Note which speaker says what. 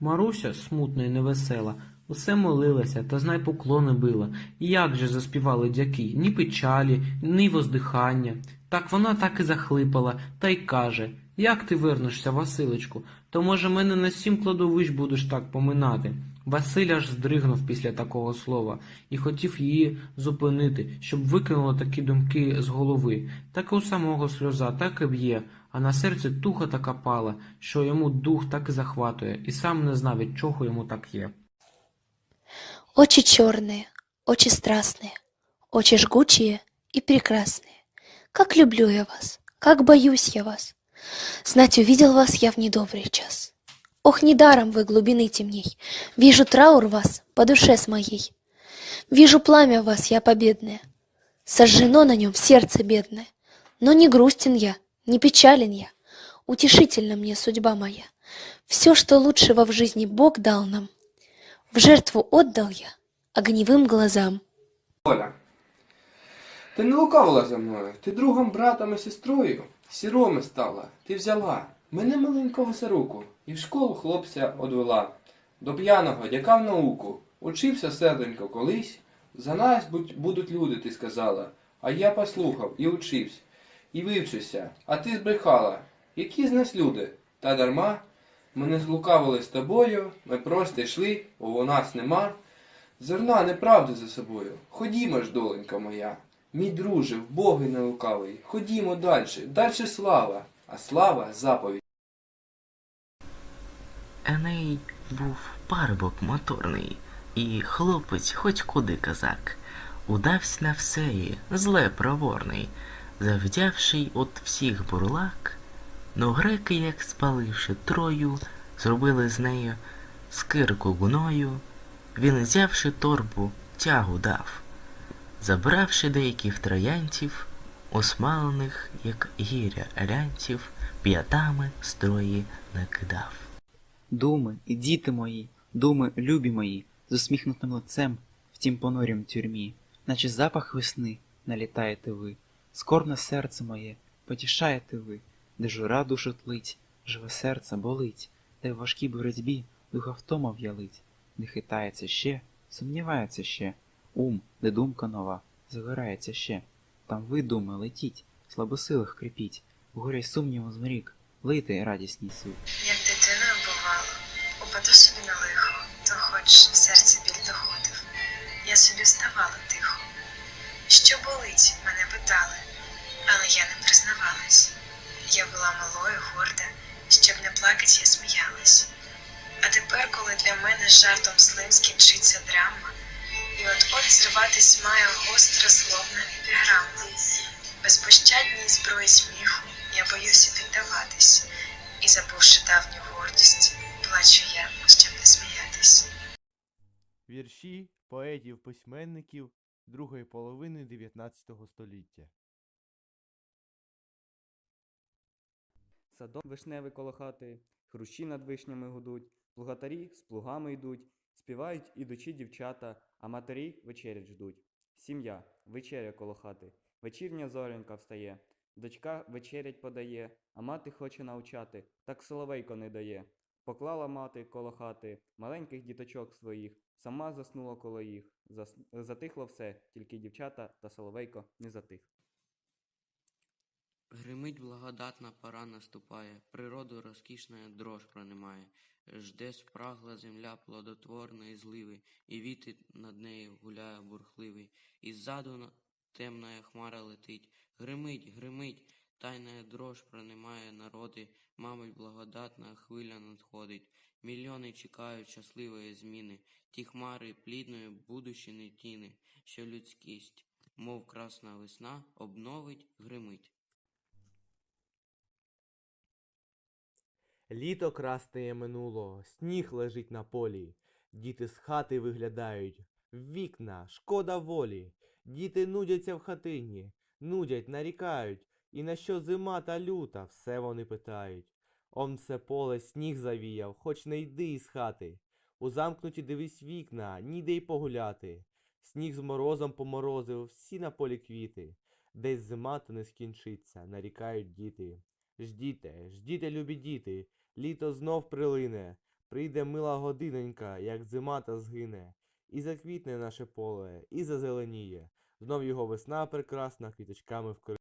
Speaker 1: Маруся, смутна й невесела, усе молилася та знай поклони била. І як же заспівали дяки, ні печалі, ні воздихання. Так вона так і захлипала, та й каже, як ти вернешся, Василечку, то може мене на сім кладовищ будеш так поминати. Василь аж здригнув після такого слова і хотів її зупинити, щоб викинула такі думки з голови. Так і у самого сльоза так і б'є, а на серці туха така пала, що йому дух так і захватує, і сам не знав, від чого йому так є.
Speaker 2: Очи черные, очи страстные, очи жгучие и прекрасные. Как люблю я вас, как боюсь я вас. Знать увидел вас я в недобрый час. Ох, недаром вы глубины темней, вижу траур вас по душе с моей. Вижу пламя вас я победное, сожжено на нем сердце бедное. Но не грустен я, не печален я, утешительна мне судьба моя. Все, что лучшего в жизни Бог дал нам, в жертву отдал я огневым глазам.
Speaker 3: Оля, ти не лукавила за мною, ти другом, братом і сестрою. Сіроми стала, ти взяла мене маленького за руку і в школу хлопця одвела. До п'яного дяка в науку. Учився серденько колись. За нас будь- будуть люди, ти сказала. А я послухав і учився, і вивчився, а ти збрехала. Які з нас люди? Та дарма. Ми не злукавили з тобою, ми просто йшли, бо у нас нема. Зерна неправди за собою. Ходімо ж, доленька моя. Мій друже, в Боги не лукавий. Ходімо дальше, дальше слава, а слава заповідь.
Speaker 4: Еней був парубок моторний, і хлопець хоч куди козак. Удавсь на всеї, зле проворний, завдявший от всіх бурлак. Но греки, як спаливши трою, зробили з нею скирку гуною. Він, взявши торбу, тягу дав, забравши деяких троянців, осмалених, як гіря лянців, п'ятами строї накидав.
Speaker 5: Думи і діти мої, думи любі мої, з усміхнутим лицем в тім понурім тюрмі, наче запах весни налітаєте ви, скорбне серце моє, потішаєте ви, де жура душу тлить, живе серце болить, де в важкій боротьбі духа втома в'ялить, де хитається ще, сумнівається ще, ум, де думка нова, загорається ще. Там ви, думи, летіть, слабосилих кріпіть, в горі сумніву змрік, лийте радісний суд.
Speaker 6: Як дитиною бувало, упаду собі на лихо, то хоч в серці біль доходив. Я собі вставала тихо. Що болить, мене питали, але я не признавалась. Я була малою, горда, щоб не плакать, я сміялась. А тепер, коли для мене жартом злим скінчиться драма, і от-от зриватись має гостра злобна епіграма. Безпощадній зброї сміху я боюся піддаватись, і забувши давню гордість, плачу я, щоб не сміятись.
Speaker 7: Вірші поетів-письменників другої половини 19 століття.
Speaker 8: Садок вишневий коло хати, хрущі над вишнями гудуть, плугатарі з плугами йдуть, співають ідучі дівчата, а матері вечерять ждуть. Сім'я, вечеря коло хати, вечірня зорянка встає, дочка вечерять подає, а мати хоче навчати, так соловейко не дає. Поклала мати коло хати маленьких діточок своїх, сама заснула коло їх. Затихло все, тільки дівчата та соловейко не затих.
Speaker 4: Гримить благодатна пора наступає, природу розкішна дрож пронимає, жде спрагла земля плодотворної зливи, і вітер над нею гуляє бурхливий, і ззаду на- темная хмара летить, гримить, гримить, тайна дрож пронимає народи, мабуть, благодатна хвиля надходить, мільйони чекають щасливої зміни, ті хмари плідної будущини тіни, що людськість, мов красна весна, обновить, гримить.
Speaker 7: Літо красне минуло, сніг лежить на полі. Діти з хати виглядають. Вікна, шкода волі. Діти нудяться в хатині, нудять, нарікають. І на що зима та люта, все вони питають. Он все поле сніг завіяв, хоч не йди із хати. У замкнуті дивись вікна, ніде й погуляти. Сніг з морозом поморозив всі на полі квіти. Десь зима то не скінчиться, нарікають діти. Ждіте, ждіте, любі діти, літо знов прилине, прийде мила годинонька, як зима та згине, і заквітне наше поле, і зазеленіє, знов його весна прекрасна квіточками вкриє.